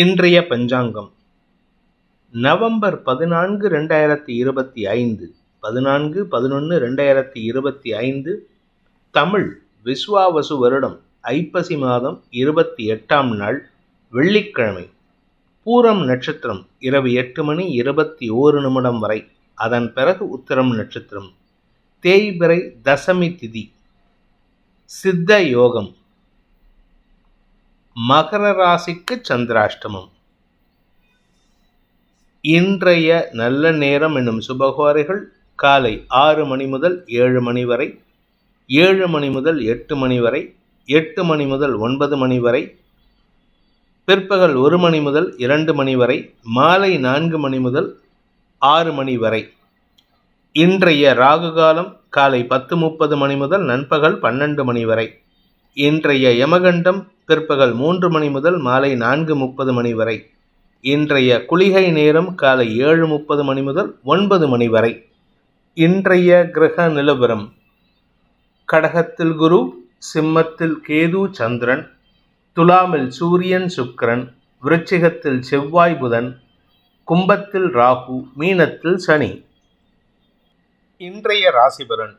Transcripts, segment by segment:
இன்றைய பஞ்சாங்கம். நவம்பர் பதினான்கு ரெண்டாயிரத்தி இருபத்தி ஐந்து. பதினான்கு பதினொன்று ரெண்டாயிரத்தி இருபத்தி ஐந்து. தமிழ் விஸ்வாவசு வருடம் ஐப்பசி மாதம் இருபத்தி எட்டாம் நாள் வெள்ளிக்கிழமை. பூரம் நட்சத்திரம் இரவு எட்டு மணி இருபத்தி ஓரு நிமிடம் வரை. அதன் பிறகு உத்திரம் நட்சத்திரம். தேய்பிறை தசமி திதி. சித்த யோகம். மகர ராசிக்கு சந்திராஷ்டமம். இன்றைய நல்ல நேரம் என்னும் சுபகோரைகள் காலை ஆறு மணி முதல் ஏழு மணி வரை ஏழு மணி முதல் எட்டு மணி வரை எட்டு மணி முதல் ஒன்பது மணி வரை பிற்பகல் ஒரு மணி முதல் இரண்டு மணி வரை மாலை நான்கு மணி முதல் ஆறு மணி வரை. இன்றைய ராகு காலம் காலை பத்து முப்பது மணி முதல் நண்பகல் பன்னெண்டு மணி வரை. இன்றைய யமகண்டம் பிற்பகல் மூன்று மணி முதல் மாலை நான்கு முப்பது மணி வரை. இன்றைய குளிகை நேரம் காலை ஏழு முப்பது மணி முதல் ஒன்பது மணி வரை. இன்றைய கிரக நிலவரம். கடகத்தில் குரு சிம்மத்தில் கேது சந்திரன் துலாமில் சூரியன் சுக்கிரன் விருச்சிகத்தில் செவ்வாய் புதன் கும்பத்தில் ராகு மீனத்தில் சனி. இன்றைய ராசிபலன்.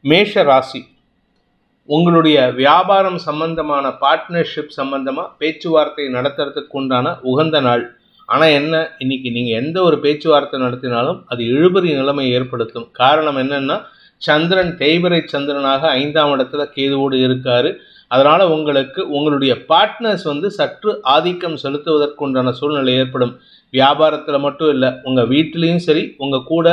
மேஷ ராசி. உங்களுடைய வியாபாரம் சம்பந்தமான பார்ட்னர்ஷிப் சம்பந்தமாக பேச்சுவார்த்தை நடத்துறதுக்கு உண்டான உகந்த நாள். ஆனால் என்ன இன்னைக்கு நீங்கள் எந்த ஒரு பேச்சுவார்த்தை நடத்தினாலும் அது இழுபறி நிலைமை ஏற்படுத்தும். காரணம் என்னென்னா சந்திரன் தேய்பிரை சந்திரனாக ஐந்தாம் இடத்துல கேதுவோடு இருக்காரு. அதனால் உங்களுக்கு உங்களுடைய பார்ட்னர்ஸ் வந்து சற்று ஆதிக்கம் செலுத்துவதற்குண்டான சூழ்நிலை ஏற்படும். வியாபாரத்தில் மட்டும் இல்லை உங்கள் வீட்லேயும் சரி உங்கள் கூட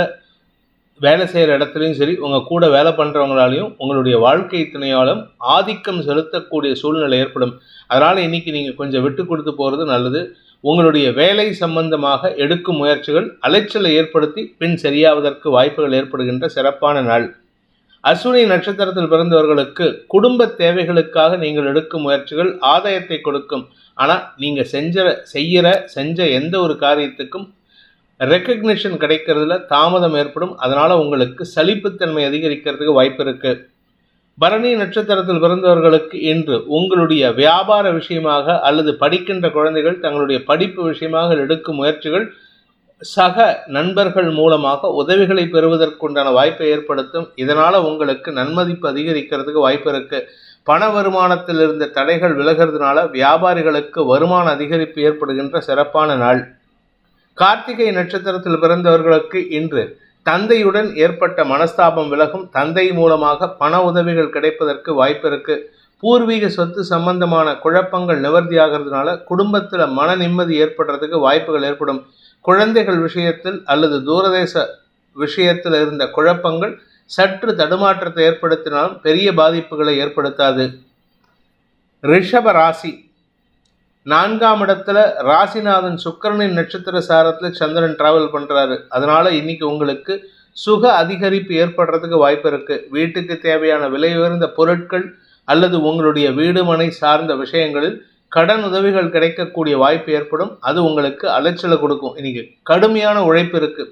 வேலை செய்கிற இடத்துலையும் சரி உங்கள் கூட வேலை பண்ணுறவங்களாலையும் உங்களுடைய வாழ்க்கை துணையாலும் ஆதிக்கம் செலுத்தக்கூடிய சூழ்நிலை ஏற்படும். அதனால் இன்றைக்கி நீங்கள் கொஞ்சம் விட்டு கொடுத்து போகிறது நல்லது. உங்களுடைய வேலை சம்பந்தமாக எடுக்கும் முயற்சிகள் அலைச்சலை ஏற்படுத்தி பின் சரியாவதற்கு வாய்ப்புகள் ஏற்படுகின்ற சிறப்பான நாள். அஸ்வினி நட்சத்திரத்தில் பிறந்தவர்களுக்கு குடும்ப தேவைகளுக்காக நீங்கள் எடுக்கும் முயற்சிகள் ஆதாயத்தை கொடுக்கும். ஆனால் நீங்கள் செஞ்ச செய்கிற செஞ்ச எந்த ஒரு காரியத்துக்கும் ரெக்கக்னிஷன் கிடைக்கிறதுல தாமதம் ஏற்படும். அதனால் உங்களுக்கு சலிப்புத்தன்மை அதிகரிக்கிறதுக்கு வாய்ப்பு இருக்குது பரணி நட்சத்திரத்தில் பிறந்தவர்களுக்கு இன்று உங்களுடைய வியாபார விஷயமாக அல்லது படிக்கின்ற குழந்தைகள் தங்களுடைய படிப்பு விஷயமாக எடுக்கும் முயற்சிகள் சக நண்பர்கள் மூலமாக உதவிகளை பெறுவதற்குண்டான வாய்ப்பை ஏற்படுத்தும். இதனால் உங்களுக்கு நன்மதிப்பு அதிகரிக்கிறதுக்கு வாய்ப்பு இருக்குது பண வருமானத்தில் இருந்த தடைகள் விலகிறதுனால வியாபாரிகளுக்கு வருமான அதிகரிப்பு ஏற்படுகின்ற சிறப்பான நாள். கார்த்திகை நட்சத்திரத்தில் பிறந்தவர்களுக்கு இன்று தந்தையுடன் ஏற்பட்ட மனஸ்தாபம் விலகும். தந்தை மூலமாக பண உதவிகள் கிடைப்பதற்கு வாய்ப்பு இருக்கு. பூர்வீக சொத்து சம்பந்தமான குழப்பங்கள் நிவர்த்தி ஆகிறதுனால குடும்பத்தில் மன நிம்மதி ஏற்படுறதுக்கு வாய்ப்புகள் ஏற்படும். குழந்தைகள் விஷயத்தில் அல்லது தூரதேச விஷயத்தில் இருந்த குழப்பங்கள் சற்று தடுமாற்றத்தை ஏற்படுத்தினாலும் பெரிய பாதிப்புகளை ஏற்படுத்தாது. ரிஷப ராசி. நான்காம் இடத்துல ராசிநாதன் சுக்கரனின் நட்சத்திர சாரத்தில் சந்திரன் டிராவல் பண்ணுறாரு அதனால் இன்னைக்கு உங்களுக்கு சுக அதிகரிப்பு ஏற்படுறதுக்கு வாய்ப்பு இருக்குது வீட்டுக்கு தேவையான விலை உயர்ந்த பொருட்கள் அல்லது உங்களுடைய வீடு மனை சார்ந்த விஷயங்களில் கடன் உதவிகள் கிடைக்கக்கூடிய வாய்ப்பு ஏற்படும். அது உங்களுக்கு அலைச்சலை கொடுக்கும். இன்னைக்கு கடுமையான உழைப்பு இருக்குது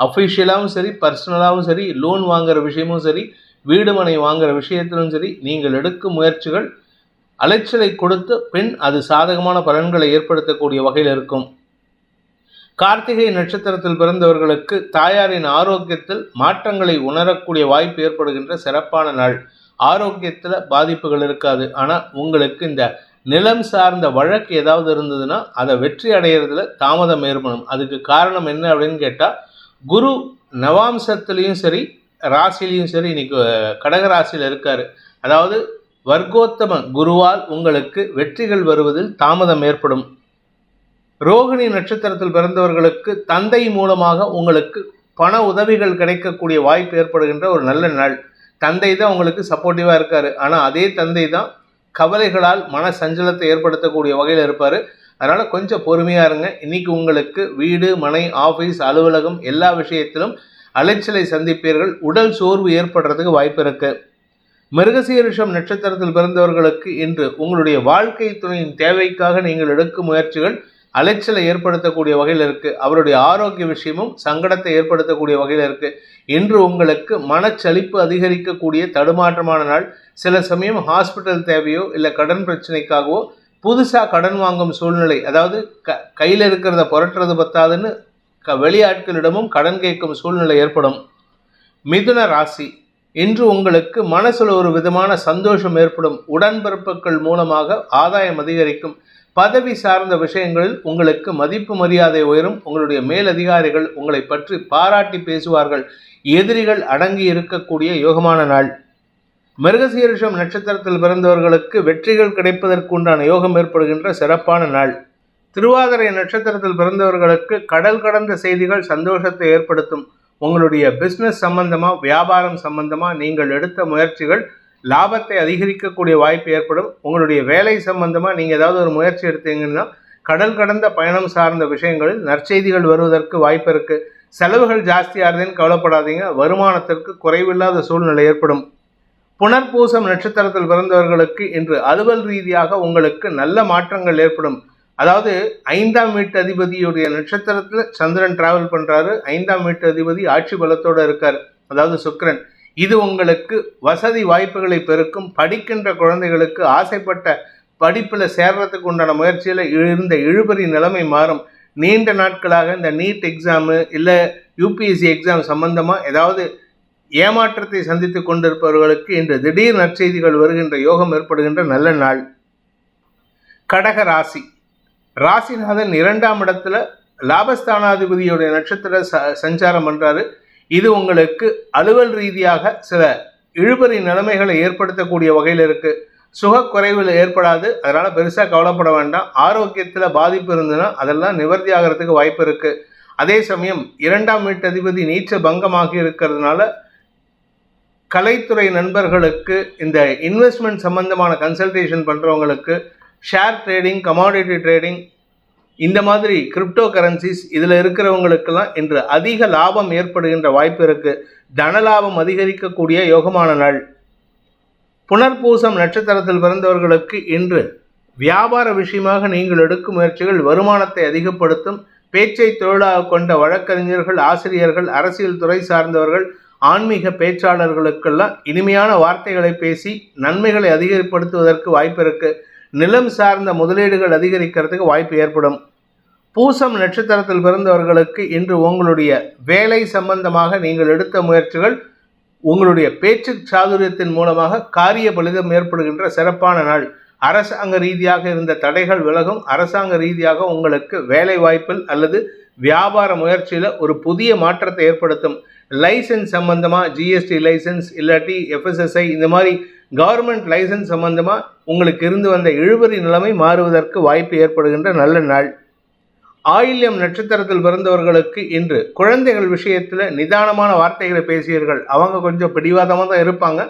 அஃபிஷியலாகவும் சரி பர்சனலாகவும் சரி லோன் வாங்குகிற விஷயமும் சரி வீடு மனை விஷயத்திலும் சரி நீங்கள் எடுக்கும் முயற்சிகள் அலைச்சலை கொடுத்து பின் அது சாதகமான பலன்களை ஏற்படுத்தக்கூடிய வகையில் இருக்கும். கார்த்திகை நட்சத்திரத்தில் பிறந்தவர்களுக்கு தாயாரின் ஆரோக்கியத்தில் மாற்றங்களை உணரக்கூடிய வாய்ப்பு ஏற்படுகின்ற சிறப்பான நாள். ஆரோக்கியத்தில் பாதிப்புகள் இருக்காது. ஆனால் உங்களுக்கு இந்த நிலம் சார்ந்த வழக்கு ஏதாவது இருந்ததுன்னா அதை வெற்றி அடையிறதுல தாமதம் ஏற்படும். அதுக்கு காரணம் என்ன அப்படின்னு கேட்டால் குரு நவாம்சத்துலேயும் சரி ராசிலையும் சரி இன்னைக்கு கடகராசியில் இருக்கார். அதாவது வர்க்கோத்தம குருவால் உங்களுக்கு வெற்றிகள் வருவதில் தாமதம் ஏற்படும். ரோகிணி நட்சத்திரத்தில் பிறந்தவர்களுக்கு தந்தை மூலமாக உங்களுக்கு பண உதவிகள் கிடைக்கக்கூடிய வாய்ப்பு ஏற்படுகின்ற ஒரு நல்ல நாள். தந்தை தான் உங்களுக்கு சப்போர்ட்டிவாக இருக்கார். ஆனால் அதே தந்தை தான் கவலைகளால் மன சஞ்சலத்தை ஏற்படுத்தக்கூடிய வகையில் இருப்பார். அதனால் கொஞ்சம் பொறுமையாக இருங்க. இன்னைக்கு உங்களுக்கு வீடு மனை ஆஃபீஸ் அலுவலகம் எல்லா விஷயத்திலும் அலைச்சலை சந்திப்பீர்கள். உடல் சோர்வு ஏற்படுறதுக்கு வாய்ப்பு இருக்குது மிருகசீரிஷம் நட்சத்திரத்தில் பிறந்தவர்களுக்கு இன்று உங்களுடைய வாழ்க்கை துணையின் தேவைக்காக நீங்கள் எடுக்கும் முயற்சிகள் அலைச்சலை ஏற்படுத்தக்கூடிய வகையில் இருக்கு. அவருடைய ஆரோக்கிய விஷயமும் சங்கடத்தை ஏற்படுத்தக்கூடிய வகையில் இருக்கு. இன்று உங்களுக்கு மனச்சலிப்பு அதிகரிக்கக்கூடிய தடுமாற்றமான நாள். சில சமயம் ஹாஸ்பிட்டல் தேவையோ இல்லை கடன் பிரச்சனைக்காகவோ புதுசாக கடன் வாங்கும் சூழ்நிலை அதாவது க கையில் இருக்கிறத புரட்டுறது பத்தாதுன்னு க வெளியாட்களிடமும் கடன் கேட்கும் சூழ்நிலை ஏற்படும். மிதுன ராசி. இன்று உங்களுக்கு மனசில் ஒரு விதமான சந்தோஷம் ஏற்படும் உடன்பிறப்புகள் மூலமாக ஆதாயம் அதிகரிக்கும். பதவி சார்ந்த விஷயங்களில் உங்களுக்கு மதிப்பு மரியாதை உயரும். உங்களுடைய மேலதிகாரிகள் உங்களை பற்றி பாராட்டி பேசுவார்கள். எதிரிகள் அடங்கி இருக்கக்கூடிய யோகமான நாள். மிருகசீரிஷம் நட்சத்திரத்தில் பிறந்தவர்களுக்கு வெற்றிகள் கிடைப்பதற்கு உண்டான யோகம் ஏற்படுகின்ற சிறப்பான நாள். திருவாதிரை நட்சத்திரத்தில் பிறந்தவர்களுக்கு கடல் கடந்த செய்திகள் சந்தோஷத்தை ஏற்படுத்தும். உங்களுடைய பிஸ்னஸ் சம்பந்தமாக வியாபாரம் சம்பந்தமாக நீங்கள் எடுத்த முயற்சிகள் லாபத்தை அதிகரிக்கக்கூடிய வாய்ப்பு ஏற்படும். உங்களுடைய வேலை சம்பந்தமாக நீங்கள் ஏதாவது ஒரு முயற்சி எடுத்தீங்கன்னா கடல் கடந்த பயணம் சார்ந்த விஷயங்களில் நற்செய்திகள் வருவதற்கு வாய்ப்பு இருக்குது செலவுகள் ஜாஸ்தியாகிறதுன்னு கவலைப்படாதீங்க. வருமானத்திற்கு குறைவில்லாத சூழ்நிலை ஏற்படும். புனர்பூசம் நட்சத்திரத்தில் பிறந்தவர்களுக்கு இன்று அலுவல் ரீதியாக உங்களுக்கு நல்ல மாற்றங்கள் ஏற்படும். அதாவது ஐந்தாம் வீட்டு அதிபதியுடைய நட்சத்திரத்தில் சந்திரன் டிராவல் பண்ணுறாரு ஐந்தாம் வீட்டு அதிபதி ஆட்சி பலத்தோடு இருக்கார். அதாவது சுக்கரன். இது உங்களுக்கு வசதி வாய்ப்புகளை பெருக்கும். படிக்கின்ற குழந்தைகளுக்கு ஆசைப்பட்ட படிப்பில் சேர்றதுக்கு உண்டான முயற்சியில் இருந்த இழுபறி நிலைமை மாறும். நீண்ட நாட்களாக இந்த நீட் எக்ஸாமு இல்லை யூபிஎஸ்சி எக்ஸாம் சம்பந்தமாக ஏதாவது ஏமாற்றத்தை சந்தித்து கொண்டிருப்பவர்களுக்கு இன்று திடீர் நற்செய்திகள் வருகின்ற யோகம் ஏற்படுகின்ற நல்ல நாள். கடக ராசி. ராசிநாதன் இரண்டாம் இடத்துல லாபஸ்தானாதிபதியுடைய நட்சத்திர ச சஞ்சாரம் பண்ணுறாரு இது உங்களுக்கு அலுவல் ரீதியாக சில இழுபறி நிலைமைகளை ஏற்படுத்தக்கூடிய வகையில் இருக்குது சுகக்குறைவில் ஏற்படாது. அதனால் பெருசாக கவலைப்பட வேண்டாம். ஆரோக்கியத்தில் பாதிப்பு இருந்ததுன்னா அதெல்லாம் நிவர்த்தி ஆகிறதுக்கு வாய்ப்பு இருக்குது அதே சமயம் இரண்டாம் வீட்டதிபதி நீச்ச பங்கமாகி இருக்கிறதுனால கலைத்துறை நண்பர்களுக்கு இந்த இன்வெஸ்ட்மெண்ட் சம்பந்தமான கன்சல்டேஷன் பண்ணுறவங்களுக்கு ஷேர் ட்ரேடிங் கமாடிட்டி ட்ரேடிங் இந்த மாதிரி கிரிப்டோ கரன்சிஸ் இதில் இருக்கிறவங்களுக்கெல்லாம் இன்று அதிக லாபம் ஏற்படுகின்ற வாய்ப்பு இருக்குது தன லாபம் அதிகரிக்கக்கூடிய யோகமான நாள். புனர்பூசம் நட்சத்திரத்தில் பிறந்தவர்களுக்கு இன்று வியாபார விஷயமாக நீங்கள் எடுக்கும் முயற்சிகள் வருமானத்தை அதிகப்படுத்தும். பேச்சை தொழிலாக கொண்ட வழக்கறிஞர்கள் ஆசிரியர்கள் அரசியல் துறை சார்ந்தவர்கள் ஆன்மீக பேச்சாளர்களுக்கெல்லாம் இனிமையான வார்த்தைகளை பேசி நன்மைகளை அதிகப்படுத்துவதற்கு வாய்ப்பு இருக்குது நிலம் சார்ந்த முதலீடுகள் அதிகரிக்கிறதுக்கு வாய்ப்பு ஏற்படும். பூசம் நட்சத்திரத்தில் பிறந்தவர்களுக்கு இன்று உங்களுடைய வேலை சம்பந்தமாக நீங்கள் எடுத்த முயற்சிகள் உங்களுடைய பேச்சு சாதுரியத்தின் மூலமாக காரிய பலிதம் ஏற்படுகின்ற சிறப்பான நாள். அரசாங்க ரீதியாக இருந்த தடைகள் விலகும். அரசாங்க ரீதியாக உங்களுக்கு வேலை வாய்ப்பில் அல்லது வியாபார முயற்சியில் ஒரு புதிய மாற்றத்தை ஏற்படுத்தும். லைசன்ஸ் சம்மந்தமாக ஜிஎஸ்டி லைசன்ஸ் இல்லாட்டி எஃப்எஸ்எஸ்ஐ இந்த மாதிரி கவர்மெண்ட் லைசன்ஸ் சம்மந்தமாக உங்களுக்கு இருந்து வந்த இழுபறி நிலைமை மாறுவதற்கு வாய்ப்பு ஏற்படுகின்ற நல்ல நாள். ஆயில்யம் நட்சத்திரத்தில் பிறந்தவர்களுக்கு இன்று குழந்தைகள் விஷயத்தில் நிதானமான வார்த்தைகளை பேசியீர்கள் அவங்க கொஞ்சம் பிடிவாதமாக தான் இருப்பாங்க.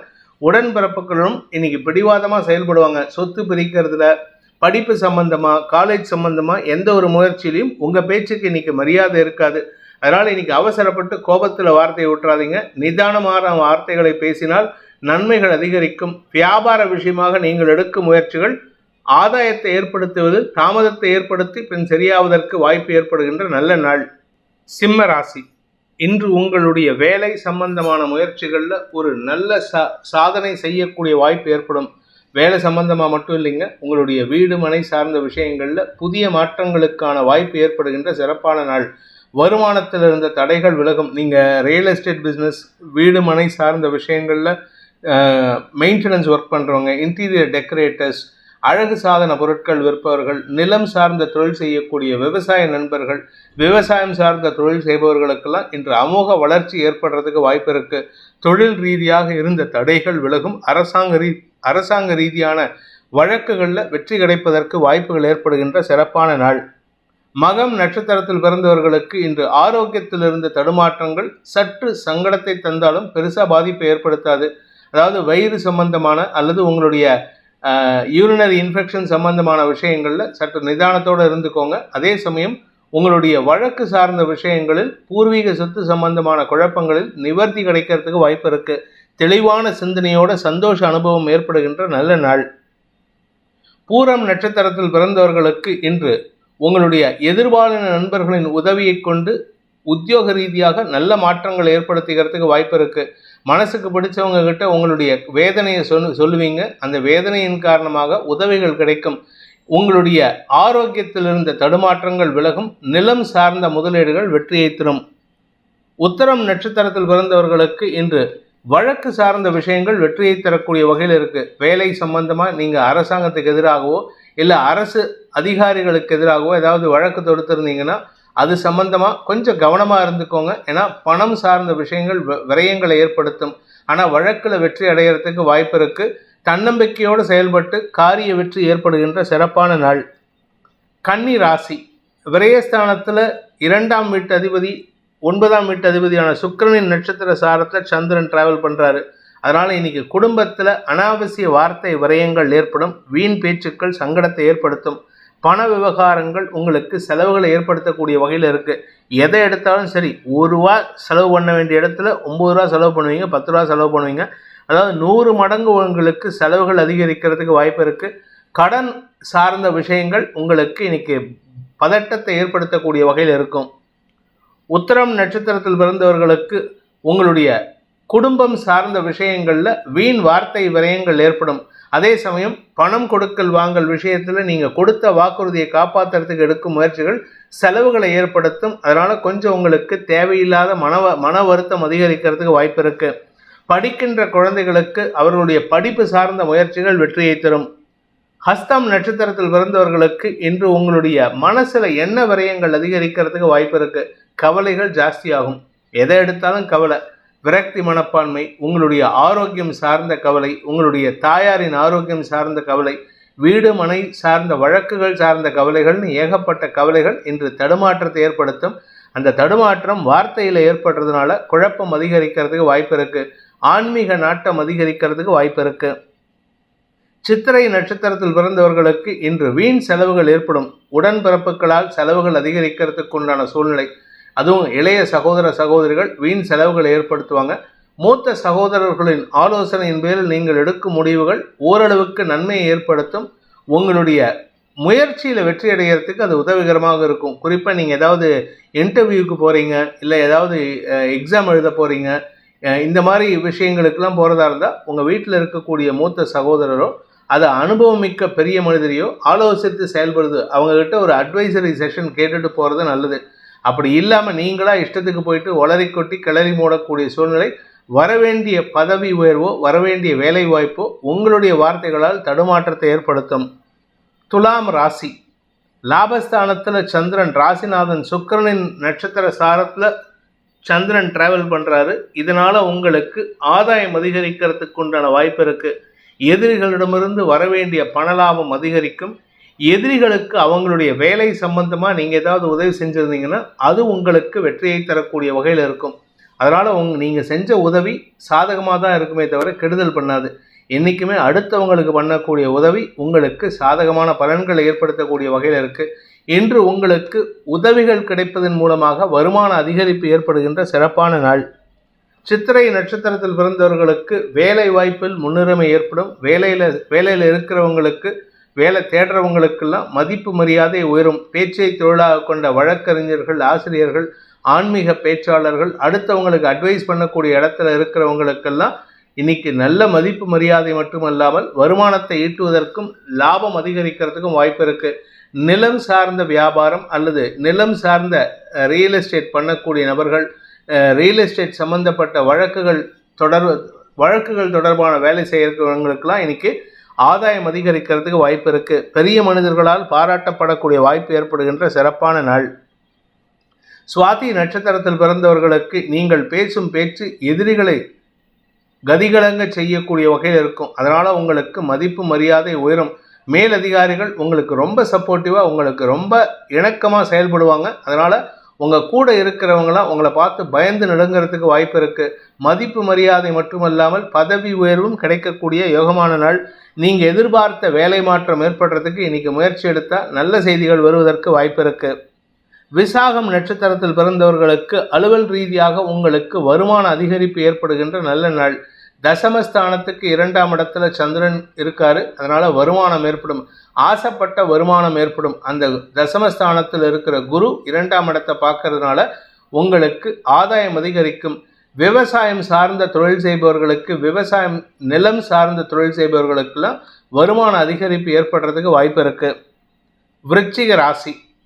உடன்பிறப்புகளும் இன்னைக்கு பிடிவாதமாக செயல்படுவாங்க. சொத்து பிரிக்கிறதுல படிப்பு சம்பந்தமாக காலேஜ் சம்பந்தமாக எந்த ஒரு முயற்சியிலையும் உங்கள் பேச்சுக்கு இன்னைக்கு மரியாதை இருக்காது. அதனால் இன்னைக்கு அவசரப்பட்டு கோபத்தில் வார்த்தையை விட்டுறாதீங்க நிதானமான வார்த்தைகளை பேசினால் நன்மைகள் அதிகரிக்கும். வியாபார விஷயமாக நீங்கள் எடுக்கும் முயற்சிகள் ஆதாயத்தை ஏற்படுத்துவது தாமதத்தை ஏற்படுத்தி பின் சரியாவதற்கு வாய்ப்பு ஏற்படுகின்ற நல்ல நாள். சிம்ம ராசி இன்று உங்களுடைய வேலை சம்பந்தமான முயற்சிகளில் ஒரு நல்ல சா சாதனை செய்யக்கூடிய வாய்ப்பு ஏற்படும். வேலை சம்பந்தமாக மட்டும் இல்லைங்க உங்களுடைய வீடு மனை சார்ந்த விஷயங்களில் புதிய மாற்றங்களுக்கான வாய்ப்பு ஏற்படுகின்ற சிறப்பான நாள். வருமானத்தில் இருந்த தடைகள் விலகும். நீங்கள் ரியல் எஸ்டேட் பிஸ்னஸ் வீடு மனை சார்ந்த விஷயங்களில் மெயின்டெனன்ஸ் ஒர்க் பண்ணுறவங்க இன்டீரியர் டெக்கரேட்டர்ஸ் அழகு சாதன பொருட்கள் விற்பவர்கள் நிலம் சார்ந்த தொழில் செய்யக்கூடிய விவசாய நண்பர்கள் விவசாயம் சார்ந்த தொழில் செய்பவர்களுக்கெல்லாம் இன்று அமோக வளர்ச்சி ஏற்படுறதுக்கு வாய்ப்பு இருக்குது தொழில் ரீதியாக இருந்த தடைகள் விலகும். அரசாங்க ரீ அரசாங்க ரீதியான வழக்குகளில் வெற்றி கிடைப்பதற்கு வாய்ப்புகள் ஏற்படுகின்ற சிறப்பான நாள். மகம் நட்சத்திரத்தில் பிறந்தவர்களுக்கு இன்று ஆரோக்கியத்தில் இருந்த தடுமாற்றங்கள் சற்று சங்கடத்தை தந்தாலும் பெருசாக பாதிப்பை ஏற்படுத்தாது. அதாவது வயிறு சம்பந்தமான அல்லது உங்களுடைய யூரினரி இன்ஃபெக்ஷன் சம்பந்தமான விஷயங்களில் சற்று நிதானத்தோடு இருந்துக்கோங்க. அதே சமயம் உங்களுடைய வழக்கு சார்ந்த விஷயங்களில் பூர்வீக சொத்து சம்பந்தமான குழப்பங்களில் நிவர்த்தி கிடைக்கிறதுக்கு வாய்ப்பு இருக்கு. தெளிவான சிந்தனையோட சந்தோஷ அனுபவம் ஏற்படுகின்ற நல்ல நாள். பூரம் நட்சத்திரத்தில் பிறந்தவர்களுக்கு இன்று உங்களுடைய எதிர்பாலின நண்பர்களின் உதவியை கொண்டு உத்தியோக ரீதியாக நல்ல மாற்றங்கள் ஏற்படுத்துகிறதுக்கு வாய்ப்பு இருக்குது மனசுக்கு பிடிச்சவங்க கிட்ட உங்களுடைய வேதனையை சொல்லு சொல்லுவீங்க. அந்த வேதனையின் காரணமாக உதவிகள் கிடைக்கும். உங்களுடைய ஆரோக்கியத்தில் இருந்த தடுமாற்றங்கள் விலகும். நிலம் சார்ந்த முதலீடுகள் வெற்றியை தரும். உத்தரம் நட்சத்திரத்தில் பிறந்தவர்களுக்கு இன்று வழக்கு சார்ந்த விஷயங்கள் வெற்றியை தரக்கூடிய வகையில் இருக்கு. வேலை சம்பந்தமா நீங்க அரசாங்கத்துக்கு எதிராகவோ இல்லை அரசு அதிகாரிகளுக்கு எதிராகவோ ஏதாவது வழக்கு தொடுத்திருந்தீங்கன்னா அது சம்பந்தமாக கொஞ்சம் கவனமாக இருந்துக்கோங்க. ஏன்னா பணம் சார்ந்த விஷயங்கள் வ- விரயங்களை ஏற்படுத்தும். ஆனால் வழக்கில் வெற்றி அடைகிறதுக்கு வாய்ப்பு இருக்குது தன்னம்பிக்கையோடு செயல்பட்டு காரிய வெற்றி ஏற்படுகின்ற சிறப்பான நாள். கன்னி ராசி. விரயஸ்தானத்தில் இரண்டாம் வீட்டு அதிபதி ஒன்பதாம் வீட்டு அதிபதியான சுக்கிரனின் நட்சத்திர சாரத்தில் சந்திரன் டிராவல் பண்ணுறாரு அதனால் இன்னைக்கு குடும்பத்தில் அனாவசிய வார்த்தை விரயங்கள் ஏற்படும். வீண் பேச்சுக்கள் சங்கடத்தை ஏற்படுத்தும். பண விவகாரங்கள் உங்களுக்கு செலவுகளை ஏற்படுத்தக்கூடிய வகையில் இருக்குது எதை எடுத்தாலும் சரி ஒரு ரூபா செலவு பண்ண வேண்டிய இடத்துல ஒம்பது ரூபா செலவு பண்ணுவீங்க பத்து ரூபா செலவு பண்ணுவீங்க. அதாவது நூறு மடங்கு உங்களுக்கு செலவுகள் அதிகரிக்கிறதுக்கு வாய்ப்பு இருக்குது கடன் சார்ந்த விஷயங்கள் உங்களுக்கு இன்னைக்கு பதட்டத்தை ஏற்படுத்தக்கூடிய வகையில் இருக்கும். உத்தரம் நட்சத்திரத்தில் பிறந்தவர்களுக்கு உங்களுடைய குடும்பம் சார்ந்த விஷயங்களில் வீண் வார்த்தை விரயங்கள் ஏற்படும். அதே சமயம் பணம் கொடுக்கல் வாங்கல் விஷயத்தில் நீங்கள் கொடுத்த வாக்குறுதியை காப்பாற்றுறதுக்கு எடுக்கும் முயற்சிகள் செலவுகளை ஏற்படுத்தும். அதனால் கொஞ்சம் உங்களுக்கு தேவையில்லாத மன மன வருத்தம் அதிகரிக்கிறதுக்கு வாய்ப்பு இருக்குது படிக்கின்ற குழந்தைகளுக்கு அவர்களுடைய படிப்பு சார்ந்த முயற்சிகள் வெற்றியை தரும். ஹஸ்தம் நட்சத்திரத்தில் பிறந்தவர்களுக்கு இன்று உங்களுடைய மனசில் எண்ண விரயங்கள் அதிகரிக்கிறதுக்கு வாய்ப்பு இருக்குது கவலைகள் ஜாஸ்தியாகும். எதை எடுத்தாலும் கவலை. விரக்தி மனப்பான்மை உங்களுடைய ஆரோக்கியம் சார்ந்த கவலை உங்களுடைய தாயாரின் ஆரோக்கியம் சார்ந்த கவலை வீடு மனை சார்ந்த வழக்குகள் சார்ந்த கவலைகள்னு ஏகப்பட்ட கவலைகள் இன்று தடுமாற்றத்தை ஏற்படுத்தும். அந்த தடுமாற்றம் வார்த்தையில் ஏற்படுறதுனால குழப்பம் அதிகரிக்கிறதுக்கு வாய்ப்பு இருக்கு. ஆன்மீக நாட்டம் அதிகரிக்கிறதுக்கு வாய்ப்பு இருக்கு. சித்திரை நட்சத்திரத்தில் பிறந்தவர்களுக்கு இன்று வீண் செலவுகள் ஏற்படும். உடன்பிறப்புகளால் செலவுகள் அதிகரிக்கிறதுக்கு உண்டான சூழ்நிலை. அதுவும் இளைய சகோதர சகோதரிகள் வீண் செலவுகளை ஏற்படுத்துவாங்க. மூத்த சகோதரர்களின் ஆலோசனையின் பேரில் நீங்கள் எடுக்கும் முடிவுகள் ஓரளவுக்கு நன்மையை ஏற்படுத்தும். உங்களுடைய முயற்சியில் வெற்றி அடைகிறதுக்கு அது உதவிகரமாக இருக்கும். குறிப்பாக நீங்கள் ஏதாவது இன்டர்வியூக்கு போகிறீங்க இல்லை ஏதாவது எக்ஸாம் எழுத போகிறீங்க இந்த மாதிரி விஷயங்களுக்கெல்லாம் போகிறதா இருந்தால் உங்கள் வீட்டில் இருக்கக்கூடிய மூத்த சகோதரரோ அதை அனுபவம் மிக்க பெரிய மனிதரையோ ஆலோசித்து செயல்படுது. அவங்கக்கிட்ட ஒரு அட்வைசரி செஷன் கேட்டுட்டு போகிறது நல்லது. அப்படி இல்லாமல் நீங்களாக இஷ்டத்துக்கு போயிட்டு ஒளரை கொட்டி கிளறி மூடக்கூடிய சூழ்நிலை வரவேண்டிய பதவி உயர்வோ வரவேண்டிய வேலை வாய்ப்போ உங்களுடைய வார்த்தைகளால் தடுமாற்றத்தை ஏற்படுத்தும். துலாம் ராசி. லாபஸ்தானத்தில் சந்திரன் ராசிநாதன் சுக்கிரனின் நட்சத்திர சாரத்தில் சந்திரன் டிராவல் பண்ணுறாரு இதனால் உங்களுக்கு ஆதாயம் அதிகரிக்கிறதுக்கு உண்டான வாய்ப்பு இருக்குது எதிரிகளிடமிருந்து வரவேண்டிய பண லாபம் அதிகரிக்கும். எதிரிகளுக்கு அவங்களுடைய வேலை சம்பந்தமாக நீங்கள் ஏதாவது உதவி செஞ்சுருந்தீங்கன்னா அது உங்களுக்கு வெற்றியை தரக்கூடிய வகையில் இருக்கும். அதனால் உங் நீங்கள் செஞ்ச உதவி சாதகமாக தான் இருக்குமே தவிர கெடுதல் பண்ணாது. என்றைக்குமே அடுத்தவங்களுக்கு பண்ணக்கூடிய உதவி உங்களுக்கு சாதகமான பலன்களை ஏற்படுத்தக்கூடிய வகையில் இருக்குது இன்று உங்களுக்கு உதவிகள் கிடைப்பதன் மூலமாக வருமான அதிகரிப்பு ஏற்படுகின்ற சிறப்பான நாள். சித்திரை நட்சத்திரத்தில் பிறந்தவர்களுக்கு வேலை வாய்ப்பில் முன்னுரிமை ஏற்படும். வேலையில் வேலையில் இருக்கிறவங்களுக்கு வேலை தேடுறவங்களுக்கெல்லாம் மதிப்பு மரியாதை உயரும். பேச்சை தொழிலாக கொண்ட வழக்கறிஞர்கள் ஆசிரியர்கள் ஆன்மீக பேச்சாளர்கள் அடுத்தவங்களுக்கு அட்வைஸ் பண்ணக்கூடிய இடத்துல இருக்கிறவங்களுக்கெல்லாம் இன்னைக்கு நல்ல மதிப்பு மரியாதை மட்டுமல்லாமல் வருமானத்தை ஈட்டுவதற்கும் லாபம் அதிகரிக்கிறதுக்கும் வாய்ப்பு இருக்கு. நிலம் சார்ந்த வியாபாரம் அல்லது நிலம் சார்ந்த ரியல் எஸ்டேட் பண்ணக்கூடிய நபர்கள் ரியல் எஸ்டேட் சம்பந்தப்பட்ட வழக்குகள் தொடர் வழக்குகள் தொடர்பான வேலை செய்யறவங்களுக்கெல்லாம் இன்னைக்கு ஆதாயம் அதிகரிக்கிறதுக்கு வாய்ப்பு இருக்குது பெரிய மனிதர்களால் பாராட்டப்படக்கூடிய வாய்ப்பு ஏற்படுகின்ற சிறப்பான நாள். சுவாதி நட்சத்திரத்தில் பிறந்தவர்களுக்கு நீங்கள் பேசும் பேச்சு எதிரிகளை கதிகலங்க செய்யக்கூடிய வகையில் இருக்கும். அதனால் உங்களுக்கு மதிப்பு மரியாதை உயரும் மேலதிகாரிகள் உங்களுக்கு ரொம்ப சப்போர்ட்டிவாக உங்களுக்கு ரொம்ப இணக்கமாக செயல்படுவாங்க. அதனால் உங்கள் கூட இருக்கிறவங்களாம் உங்களை பார்த்து பயந்து நடுங்கிறதுக்கு வாய்ப்பு இருக்குது மதிப்பு மரியாதை மட்டுமல்லாமல் பதவி உயர்வும் கிடைக்கக்கூடிய யோகமான நாள். நீங்கள் எதிர்பார்த்த வேலை மாற்றம் ஏற்படுறதுக்கு இன்றைக்கி முயற்சி எடுத்தால் நல்ல செய்திகள் வருவதற்கு வாய்ப்பு இருக்குது விசாகம் நட்சத்திரத்தில் பிறந்தவர்களுக்கு அலுவல் ரீதியாக உங்களுக்கு வருமான அதிகரிப்பு ஏற்படுகின்ற நல்ல நாள். தசமஸ்தானத்துக்கு இரண்டாம் இடத்துல சந்திரன் இருக்காரு. அதனால வருமானம் ஏற்படும். ஆசைப்பட்ட வருமானம் ஏற்படும். அந்த தசமஸ்தானத்தில் இருக்கிற குரு இரண்டாம் இடத்தை பார்க்கறதுனால உங்களுக்கு ஆதாயம் அதிகரிக்கும். விவசாயம் சார்ந்த தொழில் செய்பவர்களுக்கு விவசாயம் நிலம் சார்ந்த தொழில் செய்பவர்களுக்கெல்லாம் வருமான அதிகரிப்பு ஏற்படுறதுக்கு வாய்ப்பு இருக்கு. விருச்சிக ராசி.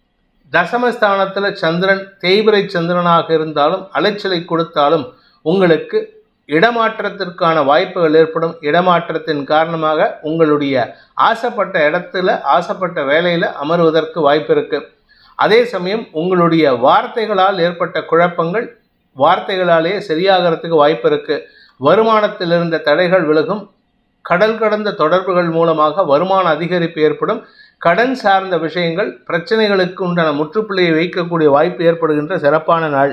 தசமஸ்தானத்தில் சந்திரன் தேய்பிரை சந்திரனாக இருந்தாலும் அலைச்சலை கொடுத்தாலும் உங்களுக்கு இடமாற்றத்திற்கான வாய்ப்புகள் ஏற்படும். இடமாற்றத்தின் காரணமாக உங்களுடைய ஆசைப்பட்ட இடத்துல ஆசைப்பட்ட வேலையில் அமருவதற்கு வாய்ப்பு இருக்கு. அதே சமயம் உங்களுடைய வார்த்தைகளால் ஏற்பட்ட குழப்பங்கள் வார்த்தைகளாலே சரியாகிறதுக்கு வாய்ப்பு இருக்கு. வருமானத்தில் இருந்த தடைகள் விலகும் கடல் கடந்த தொடர்புகள் மூலமாக வருமான அதிகரிப்பு ஏற்படும். கடன் சார்ந்த விஷயங்கள் பிரச்சனைகளுக்கு உண்டான முற்றுப்புள்ளியை வைக்கக்கூடிய வாய்ப்பு ஏற்படுகின்ற சிறப்பான நாள்.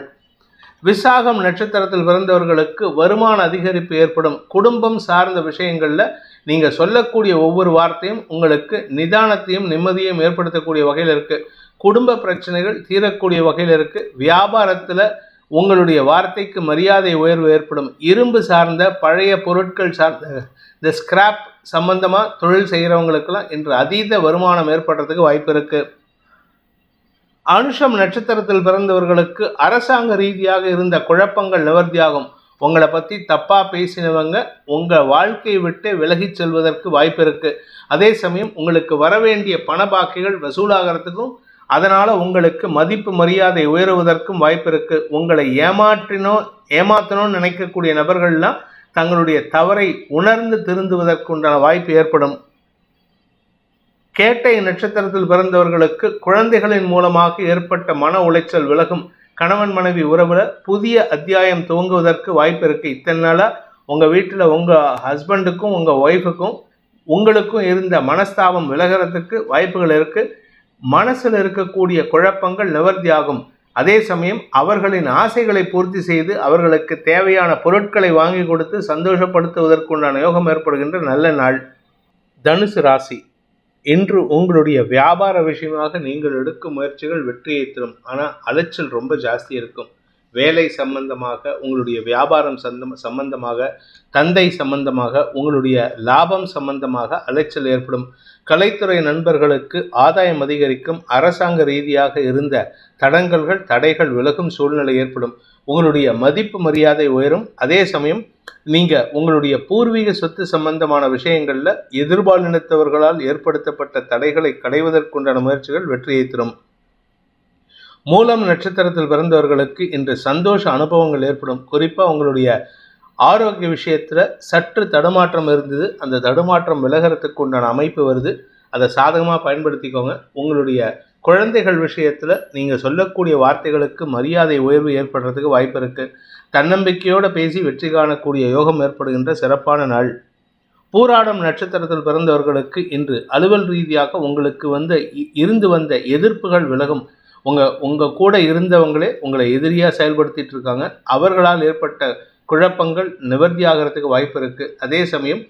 விசாகம் நட்சத்திரத்தில் பிறந்தவர்களுக்கு வருமான அதிகரிப்பு ஏற்படும். குடும்பம் சார்ந்த விஷயங்களில் நீங்கள் சொல்லக்கூடிய ஒவ்வொரு வார்த்தையும் உங்களுக்கு நிதானத்தையும் நிம்மதியையும் ஏற்படுத்தக்கூடிய வகையில் இருக்குது குடும்ப பிரச்சனைகள் தீரக்கூடிய வகையில் இருக்குது வியாபாரத்தில் உங்களுடைய வார்த்தைக்கு மரியாதை உயர்வு ஏற்படும். இரும்பு சார்ந்த பழைய பொருட்கள் சார்ந்த இந்த ஸ்கிராப் சம்பந்தமாக தொழில் செய்கிறவங்களுக்கெல்லாம் இன்று அதீத வருமானம் ஏற்படுறதுக்கு வாய்ப்பு இருக்குது அனுஷம் நட்சத்திரத்தில் பிறந்தவர்களுக்கு அரசாங்க ரீதியாக இருந்த குழப்பங்கள் நிவர்த்தியாகும். உங்களை பற்றி தப்பாக பேசினவங்க உங்கள் வாழ்க்கையை விட்டு விலகிச் செல்வதற்கு வாய்ப்பு இருக்குது அதே சமயம் உங்களுக்கு வரவேண்டிய பண பாக்கிகள் வசூலாகிறதுக்கும் அதனால் உங்களுக்கு மதிப்பு மரியாதை உயருவதற்கும் வாய்ப்பு இருக்குது உங்களை ஏமாற்றினோ ஏமாற்றணும்னு நினைக்கக்கூடிய நபர்கள்லாம் தங்களுடைய தவறை உணர்ந்து திருந்துவதற்குண்டான வாய்ப்பு ஏற்படும். கேட்டை நட்சத்திரத்தில் பிறந்தவர்களுக்கு குழந்தைகளின் மூலமாக ஏற்பட்ட மன உளைச்சல் விலகும். கணவன் மனைவி உறவில் புதிய அத்தியாயம் துவங்குவதற்கு வாய்ப்பு இருக்குது இத்தனை நாளாக உங்கள் வீட்டில் உங்கள் ஹஸ்பண்டுக்கும் உங்கள் ஒய்ஃபுக்கும் உங்களுக்கும் இருந்த மனஸ்தாபம் விலகிறதுக்கு வாய்ப்புகள் இருக்குது மனசில் இருக்கக்கூடிய குழப்பங்கள் நிவர்த்தியாகும் அதே சமயம் அவர்களின் ஆசைகளை பூர்த்தி செய்து அவர்களுக்கு தேவையான பொருட்களை வாங்கி கொடுத்து சந்தோஷப்படுத்துவதற்குண்டான யோகம் ஏற்படுகின்ற நல்ல நாள். தனுசு ராசி. இன்று உங்களுடைய வியாபார விஷயமாக நீங்கள் எடுக்கும் முயற்சிகள் வெற்றியை தரும். ஆனால் அலைச்சல் ரொம்ப ஜாஸ்தி இருக்கும். வேலை சம்பந்தமாக உங்களுடைய வியாபாரம் சந்தம் சம்பந்தமாக தந்தை சம்பந்தமாக உங்களுடைய லாபம் சம்பந்தமாக அலைச்சல் ஏற்படும். கலைத்துறை நண்பர்களுக்கு ஆதாயம் அதிகரிக்கும். அரசாங்க ரீதியாக இருந்த தடங்கல்கள் தடைகள் விலகும் சூழ்நிலை ஏற்படும். உங்களுடைய மதிப்பு மரியாதை உயரும். அதே சமயம் நீங்கள் உங்களுடைய பூர்வீக சொத்து சம்பந்தமான விஷயங்களில் எதிர்பாலினத்தவர்களால் ஏற்படுத்தப்பட்ட தடைகளை களைவதற்குண்டான முயற்சிகள் வெற்றியை தரும். மூலம் நட்சத்திரத்தில் பிறந்தவர்களுக்கு இன்று சந்தோஷ அனுபவங்கள் ஏற்படும். குறிப்பாக உங்களுடைய ஆரோக்கிய விஷயத்தில் சற்று தடுமாற்றம் இருந்தது. அந்த தடுமாற்றம் விலகிறதுக்கு உண்டான அமைப்பு வருது. அதை சாதகமாக பயன்படுத்திக்கோங்க. உங்களுடைய குழந்தைகள் விஷயத்தில் நீங்கள் சொல்லக்கூடிய வார்த்தைகளுக்கு மரியாதை உயர்வு ஏற்படுறதுக்கு வாய்ப்பு இருக்குது தன்னம்பிக்கையோடு பேசி வெற்றி காணக்கூடிய யோகம் ஏற்படுகின்ற சிறப்பான நாள். பூராடம் நட்சத்திரத்தில் பிறந்தவர்களுக்கு இன்று அலுவல் ரீதியாக உங்களுக்கு வந்த இருந்து வந்த எதிர்ப்புகள் விலகும். உங்கள் உங்கள் கூட இருந்தவங்களே உங்களை எதிரியாக செயல்படுத்திட்டு இருக்காங்க. அவர்களால் ஏற்பட்ட குழப்பங்கள் நிவர்த்தி ஆகிறதுக்கு வாய்ப்பு இருக்குது அதே சமயம்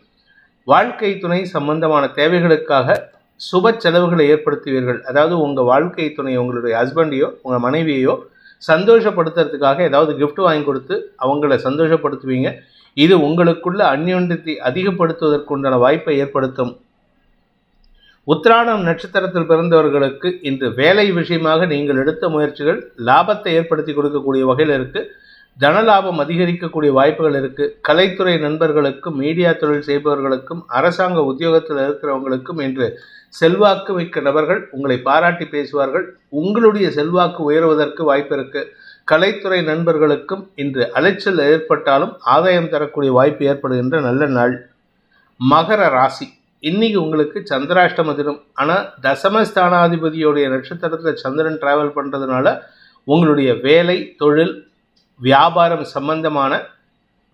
வாழ்க்கை துணை சம்பந்தமான தேவைகளுக்காக சுப செலவுகளை ஏற்படுத்துவீர்கள். அதாவது உங்கள் வாழ்க்கை துணை உங்களுடைய ஹஸ்பண்டையோ உங்கள் மனைவியையோ சந்தோஷப்படுத்துறதுக்காக ஏதாவது கிஃப்ட் வாங்கி கொடுத்து அவங்கள சந்தோஷப்படுத்துவீங்க. இது உங்களுக்குள்ள அந்யோன்யத்தை அதிகப்படுத்துவதற்குண்டான வாய்ப்பை ஏற்படுத்தும். உத்திராடம் நட்சத்திரத்தில் பிறந்தவர்களுக்கு இன்று வேலை விஷயமாக நீங்கள் எடுத்த முயற்சிகள் லாபத்தை ஏற்படுத்தி கொடுக்கக்கூடிய வகையில் இருக்குது தனலாபம் அதிகரிக்கக்கூடிய வாய்ப்புகள் இருக்குது கலைத்துறை நண்பர்களுக்கும் மீடியா தொழில் செய்பவர்களுக்கும் அரசாங்க உத்தியோகத்தில் இருக்கிறவங்களுக்கும் என்று செல்வாக்கு மிக்க நபர்கள் உங்களை பாராட்டி பேசுவார்கள். உங்களுடைய செல்வாக்கு உயர்வதற்கு வாய்ப்பு இருக்குது கலைத்துறை நண்பர்களுக்கும் இன்று அலைச்சல் ஏற்பட்டாலும் ஆதாயம் தரக்கூடிய வாய்ப்பு ஏற்படுகின்ற நல்ல நாள். மகர ராசி. இன்னைக்கு உங்களுக்கு சந்திராஷ்டம தினம். ஆனால் தசமஸ்தானாதிபதியோடைய நட்சத்திரத்தில் சந்திரன் டிராவல் பண்ணுறதுனால உங்களுடைய வேலை தொழில் வியாபாரம் சம்பந்தமான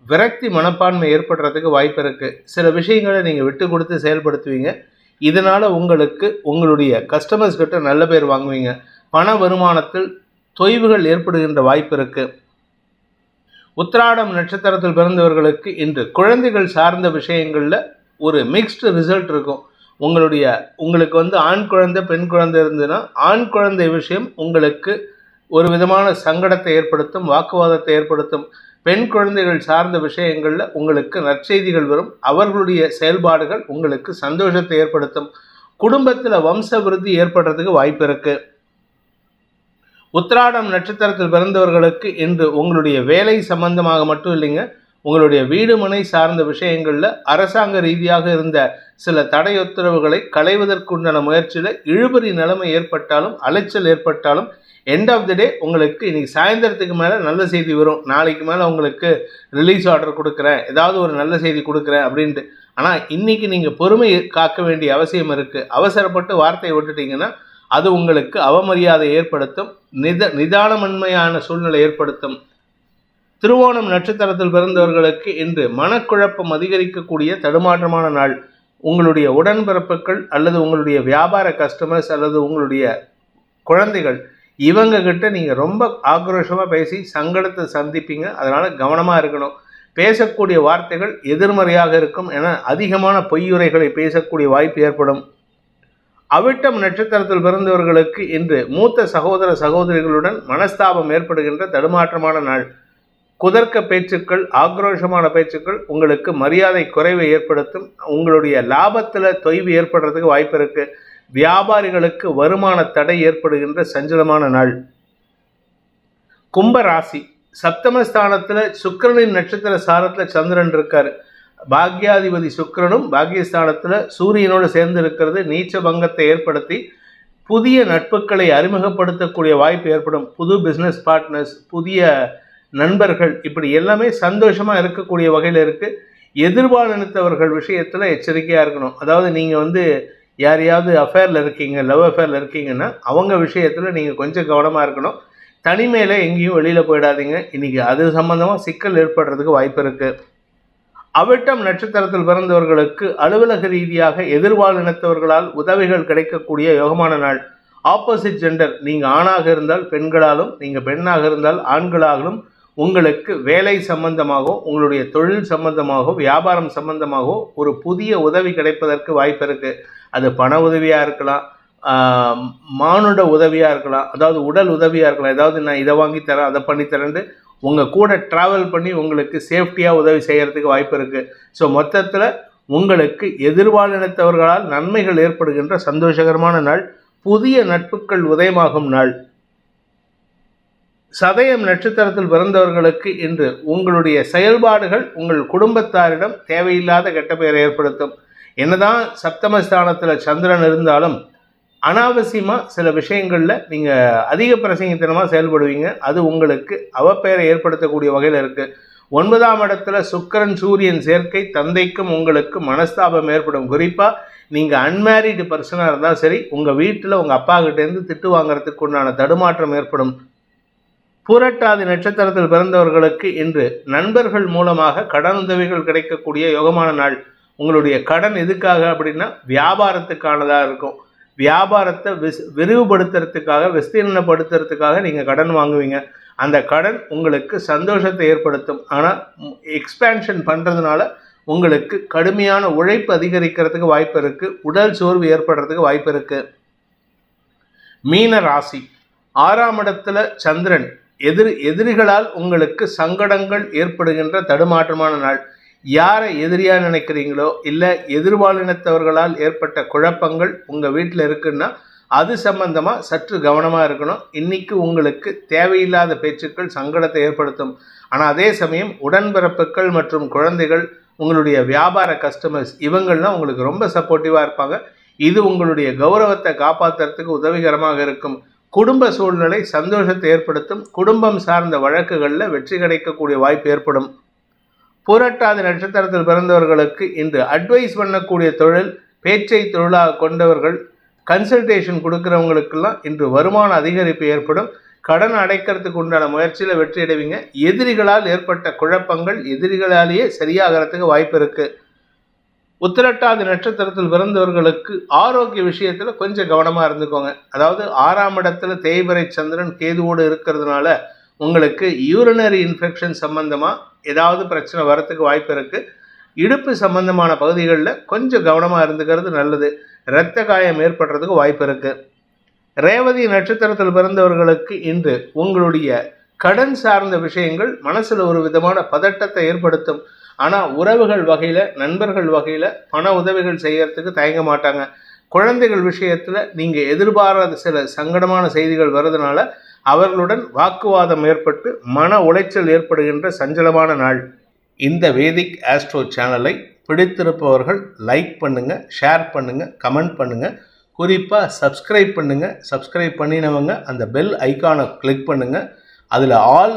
விரக்தி மனப்பான்மை ஏற்படுறதுக்கு வாய்ப்பு இருக்குது சில விஷயங்களை நீங்கள் விட்டு கொடுத்து செயல்படுத்துவீங்க. இதனால் உங்களுக்கு உங்களுடைய கஸ்டமர்ஸ் கிட்ட நல்ல பேர் வாங்குவீங்க. பண வருமானத்தில் தொய்வுகள் ஏற்படுகின்ற வாய்ப்பு இருக்குது உத்திராடம் நட்சத்திரத்தில் பிறந்தவர்களுக்கு இன்று குழந்தைகள் சார்ந்த விஷயங்களில் ஒரு மிக்ஸ்டு ரிசல்ட் இருக்கும். உங்களுடைய உங்களுக்கு வந்து ஆண் குழந்தை பெண் குழந்தை இருந்ததுன்னா ஆண் குழந்தை விஷயம் உங்களுக்கு ஒரு விதமான சங்கடத்தை ஏற்படுத்தும் வாக்குவாதத்தை ஏற்படுத்தும் பெண் குழந்தைகள் சார்ந்த விஷயங்களில் உங்களுக்கு நற்செய்திகள் வரும். அவர்களுடைய செயல்பாடுகள் உங்களுக்கு சந்தோஷத்தை ஏற்படுத்தும். குடும்பத்தில் வம்ச விருத்தி ஏற்படுறதுக்கு வாய்ப்பு இருக்கு. உத்திராடம் நட்சத்திரத்தில் பிறந்தவர்களுக்கு இன்று உங்களுடைய வேலை சம்பந்தமாக மட்டும் இல்லைங்க. உங்களுடைய வீடு மனை சார்ந்த விஷயங்களில் அரசாங்க ரீதியாக இருந்த சில தடை உத்தரவுகளை களைவதற்குண்டான முயற்சியில் இழுபறி நிலைமை ஏற்பட்டாலும் அலைச்சல் ஏற்பட்டாலும் எண்ட் ஆஃப் தி டே உங்களுக்கு இன்றைக்கி சாயந்தரத்துக்கு மேலே நல்ல செய்தி வரும். நாளைக்கு மேலே உங்களுக்கு ரிலீஸ் ஆர்டர் கொடுக்குறேன். ஏதாவது ஒரு நல்ல செய்தி கொடுக்குறேன் அப்படின்ட்டு. ஆனால் இன்னைக்கு நீங்கள் பொறுமை காக்க வேண்டிய அவசியம் இருக்குது அவசரப்பட்டு வார்த்தையை விட்டுட்டீங்கன்னா அது உங்களுக்கு அவமரியாதை ஏற்படுத்தும் நித நிதானமன்மையான சூழ்நிலை ஏற்படுத்தும். திருவோணம் நட்சத்திரத்தில் பிறந்தவர்களுக்கு இன்று மனக்குழப்பம் அதிகரிக்கக்கூடிய தடுமாற்றமான நாள். உங்களுடைய உடன்பிறப்புகள் அல்லது உங்களுடைய வியாபார கஸ்டமர்ஸ் அல்லது உங்களுடைய குழந்தைகள் இவங்க கிட்ட நீங்கள் ரொம்ப ஆக்ரோஷமாக பேசி சங்கடத்தை சந்திப்பீங்க. அதனால் கவனமாக இருக்கணும். பேசக்கூடிய வார்த்தைகள் எதிர்மறையாக இருக்கும் என அதிகமான பொய்யுரைகளை பேசக்கூடிய வாய்ப்பு ஏற்படும். அவிட்டம் நட்சத்திரத்தில் பிறந்தவர்களுக்கு இன்று மூத்த சகோதர சகோதரிகளுடன் மனஸ்தாபம் ஏற்படுகின்ற தடுமாற்றமான நாள். குதர்க்க பேச்சுக்கள் ஆக்ரோஷமான பேச்சுக்கள் உங்களுக்கு மரியாதை குறைவை ஏற்படுத்தும் உங்களுடைய லாபத்தில் தொய்வு ஏற்படுறதுக்கு வாய்ப்பு இருக்கு. வியாபாரிகளுக்கு வருமான தடை ஏற்படுகின்ற சஞ்சலமான நாள். கும்ப ராசி. சப்தமஸ்தானத்தில் சுக்கரனின் நட்சத்திர சாரத்தில் சந்திரன் இருக்கார். பாக்யாதிபதி சுக்கரனும் பாக்யஸ்தானத்தில் சூரியனோடு சேர்ந்து இருக்கிறது. நீச்ச பங்கத்தை ஏற்படுத்தி புதிய நட்புகளை அறிமுகப்படுத்தக்கூடிய வாய்ப்பு ஏற்படும். புது பிஸ்னஸ் பார்ட்னர்ஸ் புதிய நண்பர்கள் இப்படி எல்லாமே சந்தோஷமாக இருக்கக்கூடிய வகையில் இருக்குது எதிர்பாலினத்தவர்கள் விஷயத்தில் எச்சரிக்கையாக இருக்கணும். அதாவது நீங்கள் வந்து யாரையாவது அஃபேரில் இருக்கீங்க லவ் அஃபேரில் இருக்கீங்கன்னா அவங்க விஷயத்தில் நீங்கள் கொஞ்சம் கவனமாக இருக்கணும். தனிமையில் எங்கேயும் வெளியில் போயிடாதீங்க. இன்றைக்கி அது சம்மந்தமாக சிக்கல் ஏற்படுறதுக்கு வாய்ப்பு இருக்குது அவிட்டம் நட்சத்திரத்தில் பிறந்தவர்களுக்கு அலுவலக ரீதியாக எதிர்பாலினத்தவர்களால் உதவிகள் கிடைக்கக்கூடிய யோகமான நாள். ஆப்போசிட் ஜெண்டர் நீங்கள் ஆணாக இருந்தால் பெண்களாலும் நீங்கள் பெண்ணாக இருந்தால் ஆண்களாலும் உங்களுக்கு வேலை சம்பந்தமாகவோ உங்களுடைய தொழில் சம்பந்தமாகவோ வியாபாரம் சம்பந்தமாகவோ ஒரு புதிய உதவி கிடைப்பதற்கு வாய்ப்பு இருக்குது அது பண உதவியாக இருக்கலாம் மானுட உதவியாக இருக்கலாம் அதாவது உடல் உதவியாக இருக்கலாம். ஏதாவது நான் இதை வாங்கி தரேன் அதை பண்ணி தரேன் உங்கள் கூட ட்ராவல் பண்ணி உங்களுக்கு சேஃப்டியாக உதவி செய்கிறதுக்கு வாய்ப்பு இருக்குது ஸோ மொத்தத்தில் உங்களுக்கு எதிர்பாலினத்தவர்களால் நன்மைகள் ஏற்படுகின்ற சந்தோஷகரமான நாள் புதிய நட்புகள் உதயமாகும் நாள். சதயம் நட்சத்திரத்தில் பிறந்தவர்களுக்கு இன்று உங்களுடைய செயல்பாடுகள் உங்கள் குடும்பத்தாரிடம் தேவையில்லாத கெட்ட பெயரை ஏற்படுத்தும். என்னதான் சப்தமஸ்தானத்தில் சந்திரன் இருந்தாலும் அனாவசியமாக சில விஷயங்களில் நீங்கள் அதிக பிரசங்கித்தனமாக செயல்படுவீங்க. அது உங்களுக்கு அவப்பெயரை ஏற்படுத்தக்கூடிய வகையில் இருக்குது ஒன்பதாம் இடத்துல சுக்கரன் சூரியன் சேர்க்கை தந்தைக்கும் உங்களுக்கு மனஸ்தாபம் ஏற்படும். குறிப்பாக நீங்கள் அன்மேரிடு பர்சனாக இருந்தால் சரி உங்கள் வீட்டில் உங்கள் அப்பா கிட்டேருந்து திட்டு வாங்குறதுக்கு உண்டான தடுமாற்றம் ஏற்படும். பூரட்டாதி நட்சத்திரத்தில் பிறந்தவர்களுக்கு இன்று நண்பர்கள் மூலமாக கடன் உதவிகள் கிடைக்கக்கூடிய யோகமான நாள். உங்களுடைய கடன் எதுக்காக அப்படின்னா வியாபாரத்துக்கானதாக இருக்கும். வியாபாரத்தை விஸ் விரிவுபடுத்துறதுக்காக விஸ்தீர்ணப்படுத்துறதுக்காக நீங்கள் கடன் வாங்குவீங்க. அந்த கடன் உங்களுக்கு சந்தோஷத்தை ஏற்படுத்தும். ஆனால் எக்ஸ்பேன்ஷன் பண்ணுறதுனால உங்களுக்கு கடுமையான உழைப்பு அதிகரிக்கிறதுக்கு வாய்ப்பு இருக்குது உடல் சோர்வு ஏற்படுறதுக்கு வாய்ப்பு இருக்குது மீன ராசி. ஆறாம் இடத்துல சந்திரன். எதிர் எதிரிகளால் உங்களுக்கு சங்கடங்கள் ஏற்படுகின்ற தடுமாற்றமான நாள். யாரை எதிரியாக நினைக்கிறீங்களோ இல்லை எதிர்பாலினத்தவர்களால் ஏற்பட்ட குழப்பங்கள் உங்கள் வீட்டில் இருக்குன்னா அது சம்பந்தமாக சற்று கவனமாக இருக்கணும். இன்னைக்கு உங்களுக்கு தேவையில்லாத பேச்சுக்கள் சங்கடத்தை ஏற்படுத்தும். ஆனால் அதே சமயம் உடன்பிறப்புகள் மற்றும் குழந்தைகள் உங்களுடைய வியாபார கஸ்டமர்ஸ் இவங்கள்லாம் உங்களுக்கு ரொம்ப சப்போர்ட்டிவாக இருப்பாங்க. இது உங்களுடைய கௌரவத்தை காப்பாற்றுறதுக்கு உதவிகரமாக இருக்கும். குடும்ப சூழ்நிலை சந்தோஷத்தை ஏற்படுத்தும் குடும்பம் சார்ந்த வழக்குகளில் வெற்றி கிடைக்கக்கூடிய வாய்ப்பு ஏற்படும். புரட்டாதி நட்சத்திரத்தில் பிறந்தவர்களுக்கு இன்று அட்வைஸ் பண்ணக்கூடிய தொழில் பேச்சை தொழிலாக கொண்டவர்கள் கன்சல்டேஷன் கொடுக்குறவங்களுக்கெல்லாம் இன்று வருமான அதிகரிப்பு ஏற்படும். கடன் அடைக்கிறதுக்கு உண்டான முயற்சியில் வெற்றி அடைவீங்க எதிரிகளால் ஏற்பட்ட குழப்பங்கள் எதிரிகளாலேயே சரியாகிறதுக்கு வாய்ப்பு இருக்குது உத்திரட்டாதி நட்சத்திரத்தில் பிறந்தவர்களுக்கு ஆரோக்கிய விஷயத்தில் கொஞ்சம் கவனமாக இருந்துக்கோங்க. அதாவது ஆறாம் இடத்துல தேய்பிரை சந்திரன் கேதுவோடு இருக்கிறதுனால உங்களுக்கு யூரினரி இன்ஃபெக்ஷன் சம்மந்தமாக ஏதாவது பிரச்சனை வரத்துக்கு வாய்ப்பு இருக்குது இடுப்பு சம்பந்தமான பகுதிகளில் கொஞ்சம் கவனமாக இருந்துக்கிறது நல்லது. இரத்த காயம் ஏற்படுறதுக்கு வாய்ப்பு இருக்குது ரேவதி நட்சத்திரத்தில் பிறந்தவர்களுக்கு இன்று உங்களுடைய கடன் சார்ந்த விஷயங்கள் மனசில் ஒரு விதமான பதட்டத்தை ஏற்படுத்தும். ஆனால் உறவுகள் வகையில் நண்பர்கள் வகையில் பண உதவிகள் செய்யறதுக்கு தயங்க மாட்டாங்க. குழந்தைகள் விஷயத்தில் நீங்கள் எதிர்பாராத சில சங்கடமான செய்திகள் வர்றதுனால அவர்களுடன் வாக்குவாதம் ஏற்பட்டு மன உளைச்சல் ஏற்படுகின்ற சஞ்சலமான நாள். இந்த வேதிக் ஆஸ்ட்ரோ சேனலை பிடித்திருப்பவர்கள் லைக் பண்ணுங்கள் ஷேர் பண்ணுங்கள் கமெண்ட் பண்ணுங்கள் குறிப்பாக சப்ஸ்கிரைப் பண்ணுங்கள் சப்ஸ்கிரைப் பண்ணினவங்க அந்த பெல் ஐக்கானை கிளிக் பண்ணுங்கள் அதில் ஆல்